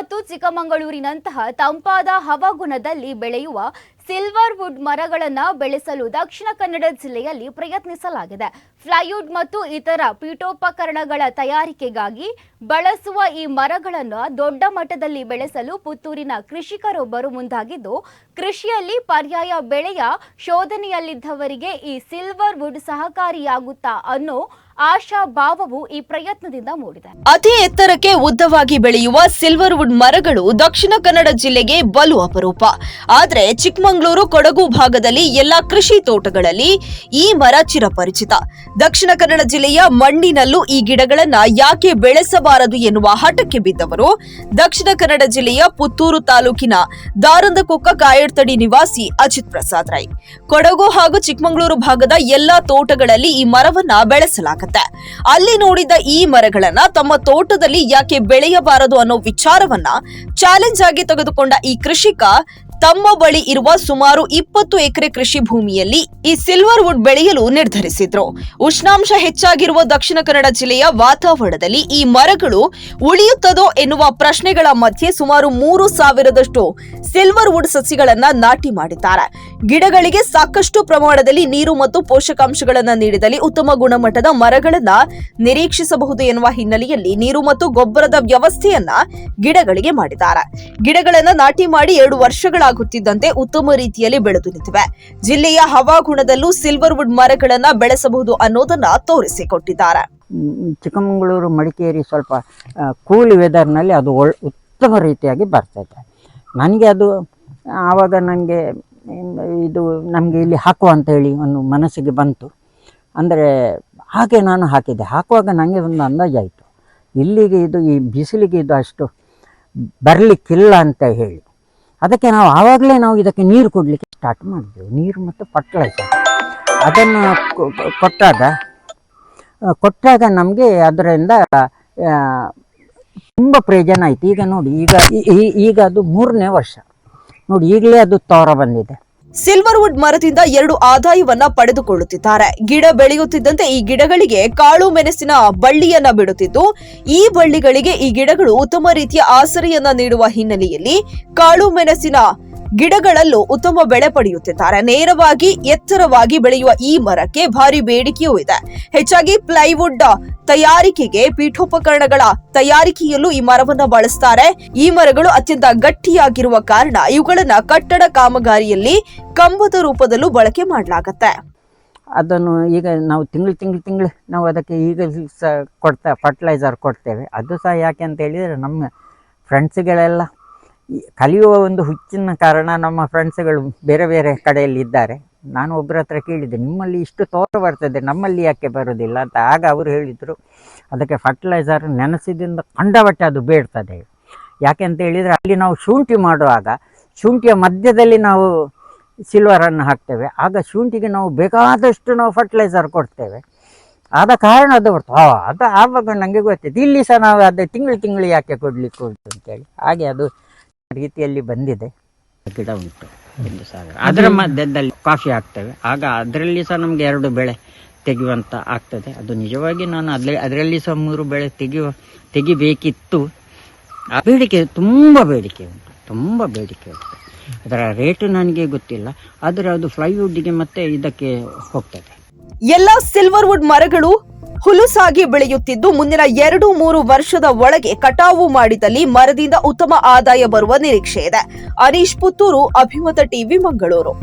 ಮತ್ತು ಚಿಕ್ಕಮಗಳೂರಿನಂತಹ ತಂಪಾದ ಹವಾಗುಣದಲ್ಲಿ ಬೆಳೆಯುವ ಸಿಲ್ವರ್ ವುಡ್ ಮರಗಳನ್ನು ಬೆಳೆಸಲು ದಕ್ಷಿಣ ಕನ್ನಡ ಜಿಲ್ಲೆಯಲ್ಲಿ ಪ್ರಯತ್ನಿಸಲಾಗಿದೆ. ಫ್ಲೈವುಡ್ ಮತ್ತು ಇತರ ಪೀಠೋಪಕರಣಗಳ ತಯಾರಿಕೆಗಾಗಿ ಬಳಸುವ ಈ ಮರಗಳನ್ನು ದೊಡ್ಡ ಮಟ್ಟದಲ್ಲಿ ಬೆಳೆಸಲು ಪುತ್ತೂರಿನ ಕೃಷಿಕರೊಬ್ಬರು ಮುಂದಾಗಿದ್ದು, ಕೃಷಿಯಲ್ಲಿ ಪರ್ಯಾಯ ಬೆಳೆಯ ಶೋಧನೆಯಲ್ಲಿದ್ದವರಿಗೆ ಈ ಸಿಲ್ವರ್ ವುಡ್ ಸಹಕಾರಿಯಾಗುತ್ತಾ ಅನ್ನೋ ಆಶಾ ಭಾವವು ಈ ಪ್ರಯತ್ನದಿಂದ ಮೂಡಿದೆ. ಅತಿ ಎತ್ತರಕ್ಕೆ ಉದ್ದವಾಗಿ ಬೆಳೆಯುವ ಸಿಲ್ವರ್ ವುಡ್ ಮರಗಳು ದಕ್ಷಿಣ ಕನ್ನಡ ಜಿಲ್ಲೆಗೆ ಬಲು ಅಪರೂಪ. ಆದರೆ ಚಿಕ್ಕಮಗಳೂರು ಕೊಡಗು ಭಾಗದಲ್ಲಿ ಎಲ್ಲಾ ಕೃಷಿ ತೋಟಗಳಲ್ಲಿ ಈ ಮರ ಚಿರಪರಿಚಿತ. ದಕ್ಷಿಣ ಕನ್ನಡ ಜಿಲ್ಲೆಯ ಮಣ್ಣಿನಲ್ಲೂ ಈ ಗಿಡಗಳನ್ನ ಯಾಕೆ ಬೆಳೆಸಬಾರದು ಎನ್ನುವ ಹಠಕ್ಕೆ ಬಿದ್ದವರು ದಕ್ಷಿಣ ಕನ್ನಡ ಜಿಲ್ಲೆಯ ಪುತ್ತೂರು ತಾಲೂಕಿನ ದಾರಂದಕೊಕ್ಕ ಕಾಯರ್ತಡಿ ನಿವಾಸಿ ಅಜಿತ್ ಪ್ರಸಾದ್ ರೈ. ಕೊಡಗು ಹಾಗೂ ಚಿಕ್ಕಮಗಳೂರು ಭಾಗದ ಎಲ್ಲಾ ತೋಟಗಳಲ್ಲಿ ಈ ಮರವನ್ನ ಬೆಳೆಸಲಾಗುತ್ತೆ. ಅಲ್ಲಿ ನೋಡಿದ ಈ ಮರಗಳನ್ನ ತಮ್ಮ ತೋಟದಲ್ಲಿ ಯಾಕೆ ಬೆಳೆಯಬಾರದು ಅನ್ನೋ ವಿಚಾರವನ್ನ ಚಾಲೆಂಜ್ ಆಗಿ ತೆಗೆದುಕೊಂಡ ಈ ಕೃಷಿಕ ತಮ್ಮ ಬಳಿ ಇರುವ ಸುಮಾರು ಇಪ್ಪತ್ತು ಎಕರೆ ಕೃಷಿ ಭೂಮಿಯಲ್ಲಿ ಈ ಸಿಲ್ವರ್ ವುಡ್ ಬೆಳೆಯಲು ನಿರ್ಧರಿಸಿದ್ರು. ಉಷ್ಣಾಂಶ ಹೆಚ್ಚಾಗಿರುವ ದಕ್ಷಿಣ ಕನ್ನಡ ಜಿಲ್ಲೆಯ ವಾತಾವರಣದಲ್ಲಿ ಈ ಮರಗಳು ಉಳಿಯುತ್ತದೋ ಎನ್ನುವ ಪ್ರಶ್ನೆಗಳ ಮಧ್ಯೆ ಸುಮಾರು ಮೂರು ಸಾವಿರದಷ್ಟು ಸಿಲ್ವರ್ ವುಡ್ ಸಸಿಗಳನ್ನ ನಾಟಿ ಮಾಡಿದ್ದಾರೆ. ಗಿಡಗಳಿಗೆ ಸಾಕಷ್ಟು ಪ್ರಮಾಣದಲ್ಲಿ ನೀರು ಮತ್ತು ಪೋಷಕಾಂಶಗಳನ್ನು ನೀಡಿದಲ್ಲಿ ಉತ್ತಮ ಗುಣಮಟ್ಟದ ಮರಗಳನ್ನ ನಿರೀಕ್ಷಿಸಬಹುದು ಎನ್ನುವ ಹಿನ್ನೆಲೆಯಲ್ಲಿ ನೀರು ಮತ್ತು ಗೊಬ್ಬರದ ವ್ಯವಸ್ಥೆಯನ್ನ ಗಿಡಗಳಿಗೆ ಮಾಡಿದ್ದಾರೆ. ಗಿಡಗಳನ್ನ ನಾಟಿ ಮಾಡಿ ಎರಡು ವರ್ಷಗಳಾಗುತ್ತಿದ್ದಂತೆ ಉತ್ತಮ ರೀತಿಯಲ್ಲಿ ಬೆಳೆದು ನಿಂತಿವೆ. ಜಿಲ್ಲೆಯ ಹವಾಗುಣದಲ್ಲೂ ಸಿಲ್ವರ್ವುಡ್ ಮರಗಳನ್ನ ಬೆಳೆಸಬಹುದು ಅನ್ನೋದನ್ನ ತೋರಿಸಿಕೊಟ್ಟಿದ್ದಾರೆ. ಚಿಕ್ಕಮಗಳೂರು, ಮಡಿಕೇರಿ ಸ್ವಲ್ಪ ಕೂಲ್ ವೆದರ್ನಲ್ಲಿ ಅದು ಒಳ್, ಉತ್ತಮ ರೀತಿಯಾಗಿ ಬರ್ತೈತೆ ನನಗೆ ಅದು, ಆವಾಗ ನನಗೆ ಇದು ನಮಗೆ ಇಲ್ಲಿ ಹಾಕುವ ಅಂತ ಹೇಳಿ ಒಂದು ಮನಸ್ಸಿಗೆ ಬಂತು. ಅಂದರೆ, ಹಾಗೆ ನಾನು ಹಾಕಿದೆ ಹಾಕುವಾಗ ನನಗೆ ಒಂದು ಅಂದಾಜಾಯಿತು ಇಲ್ಲಿಗೆ ಇದು ಈ ಬಿಸಿಲಿಗೆ ಇದು ಅಷ್ಟು ಬರಲಿಕ್ಕಿಲ್ಲ ಅಂತ ಹೇಳಿ. ಅದಕ್ಕೆ ನಾವು ಆವಾಗಲೇ ನಾವು ಇದಕ್ಕೆ ನೀರು ಕೊಡಲಿಕ್ಕೆ ಸ್ಟಾರ್ಟ್ ಮಾಡಿದೆವು ನೀರು ಮತ್ತು ಫರ್ಟಿಲೈಸರ್ ಅದನ್ನು ಕೊಟ್ಟಾಗ ಕೊಟ್ಟಾಗ ನಮಗೆ ಅದರಿಂದ ತುಂಬ ಪ್ರಯೋಜನ ಆಯಿತು. ಈಗ ನೋಡಿ, ಈಗ ಈಗ ಅದು ಮೂರನೇ ವರ್ಷ. ನೋಡಿ, ಈಗಲೇ ಅದು ತೋರ ಬಂದಿದೆ. ಸಿಲ್ವರ್ ವುಡ್ ಮರದಿಂದ ಎರಡು ಆದಾಯವನ್ನ ಪಡೆದುಕೊಳ್ಳುತ್ತಿದ್ದಾರೆ. ಗಿಡ ಬೆಳೆಯುತ್ತಿದ್ದಂತೆ ಈ ಗಿಡಗಳಿಗೆ ಕಾಳು ಮೆಣಸಿನ ಬಳ್ಳಿಯನ್ನ ಬಿಡುತ್ತಿದ್ದು, ಈ ಬಳ್ಳಿಗಳಿಗೆ ಈ ಗಿಡಗಳು ಉತ್ತಮ ರೀತಿಯ ಆಸರೆಯನ್ನ ನೀಡುವ ಹಿನ್ನೆಲೆಯಲ್ಲಿ ಕಾಳು ಮೆಣಸಿನ ಗಿಡಗಳಲ್ಲೂ ಉತ್ತಮ ಬೆಳೆ ಪಡೆಯುತ್ತಿದ್ದಾರೆ. ನೇರವಾಗಿ ಎತ್ತರವಾಗಿ ಬೆಳೆಯುವ ಈ ಮರಕ್ಕೆ ಭಾರಿ ಬೇಡಿಕೆಯೂ ಇದೆ. ಹೆಚ್ಚಾಗಿ ಪ್ಲೈವುಡ್ ತಯಾರಿಕೆಗೆ ಪೀಠೋಪಕರಣಗಳ ತಯಾರಿಕೆಯಲ್ಲೂ ಈ ಮರವನ್ನು ಬಳಸ್ತಾರೆ. ಈ ಮರಗಳು ಅತ್ಯಂತ ಗಟ್ಟಿಯಾಗಿರುವ ಕಾರಣ ಇವುಗಳನ್ನ ಕಟ್ಟಡ ಕಾಮಗಾರಿಯಲ್ಲಿ ಕಂಬದ ರೂಪದಲ್ಲೂ ಬಳಕೆ ಮಾಡಲಾಗತ್ತೆ. ಅದನ್ನು ಈಗ ನಾವು ತಿಂಗಳು ತಿಂಗಳು ತಿಂಗಳು ನಾವು ಅದಕ್ಕೆ ಈಗ ಸಹ ಕೊಡ್ತಾ ಫರ್ಟಿಲೈಸರ್ ಕೊಡ್ತೇವೆ. ಅದು ಸಹ ಯಾಕೆ ಅಂತ ಹೇಳಿದರೆ ನಮ್ಮ ಫ್ರೆಂಡ್ಸ್ಗಳೆಲ್ಲ ಕಲಿಯುವ ಒಂದು ಹುಚ್ಚಿನ ಕಾರಣ ನಮ್ಮ ಫ್ರೆಂಡ್ಸ್ಗಳು ಬೇರೆ ಬೇರೆ ಕಡೆಯಲ್ಲಿ ಇದ್ದಾರೆ. ನಾನು ಒಬ್ಬರ ಹತ್ರ ಕೇಳಿದ್ದೆ, ನಿಮ್ಮಲ್ಲಿ ಇಷ್ಟು ತೋರ ಬರ್ತದೆ, ನಮ್ಮಲ್ಲಿ ಯಾಕೆ ಬರೋದಿಲ್ಲ? ಅಂತ ಆಗ ಅವರು ಹೇಳಿದರು, ಅದಕ್ಕೆ ಫರ್ಟಿಲೈಸರ್ ನೆನೆಸಿದಿಂದ ಕಂಡಬಟ್ಟೆ ಅದು ಬೇಡ್ತದೆ. ಯಾಕೆ ಅಂತ ಹೇಳಿದರೆ, ಅಲ್ಲಿ ನಾವು ಶುಂಠಿ ಮಾಡುವಾಗ, ಶುಂಠಿಯ ಮಧ್ಯದಲ್ಲಿ ನಾವು ಸಿಲ್ವರನ್ನು ಹಾಕ್ತೇವೆ. ಆಗ ಶುಂಠಿಗೆ ನಾವು ಬೇಕಾದಷ್ಟು ನಾವು ಫರ್ಟಿಲೈಸರ್ ಕೊಡ್ತೇವೆ. ಆದ ಕಾರಣ ಅದು ಬರ್ತದೆ. ಹಾಂ ಅದು ಆವಾಗ ನನಗೆ ಗೊತ್ತಿತ್ತು ಇಲ್ಲಿ ಸಹ ನಾವು ಅದೇ ತಿಂಗಳು ತಿಂಗಳು ಯಾಕೆ ಕೊಡಲಿಕ್ಕೆ ಉಂಟು ಅಂತೇಳಿ ಹಾಗೆ ಅದು ರೀತಿಯಲ್ಲಿ ಬಂದಿದೆ. ಗಿಡ ಉಂಟು. ಒಂದು ಸಾವಿರ ಅದರ ಮಧ್ಯದಲ್ಲಿ ಕಾಫಿ ಹಾಕ್ತೇವೆ. ಆಗ ಅದರಲ್ಲಿ ಸಹ ನಮಗೆ ಎರಡು ಬೆಳೆ ತೆಗೆಯುವಂತ ಆಗ್ತದೆ. ಅದು ನಿಜವಾಗಿ ನಾನು ಅದ್ರಲ್ಲಿ ಅದರಲ್ಲಿ ಸಹ ಮೂರು ಬೆಳೆ ತೆಗೆಯುವ ತೆಗಿಬೇಕಿತ್ತು. ಆ ಬೇಡಿಕೆ ತುಂಬ ಬೇಡಿಕೆ ಉಂಟು. ತುಂಬ ಬೇಡಿಕೆ ಉಂಟು. ಅದರ ರೇಟ್ ನನಗೆ ಗೊತ್ತಿಲ್ಲ. ಆದರೆ ಅದು ಫ್ಲೈವುಡ್ಗೆ ಮತ್ತೆ ಇದಕ್ಕೆ ಹೋಗ್ತದೆ. ಎಲ್ಲಾ ಸಿಲ್ವರ್ ವುಡ್ ಮರಗಳು ಹುಲುಸಾಗಿ ಬೆಳೆಯುತ್ತಿದ್ದು, ಮುಂದಿನ ಎರಡು ಮೂರು ವರ್ಷದ ಒಳಗೆ ಕಟಾವು ಮಾಡಿದಲ್ಲಿ ಮರದಿಂದ ಉತ್ತಮ ಆದಾಯ ಬರುವ ನಿರೀಕ್ಷೆ ಇದೆ. ಅನೀಶ್ ಪುತ್ತೂರು, ಅಭಿಮತ ಟಿವಿ, ಮಂಗಳೂರು.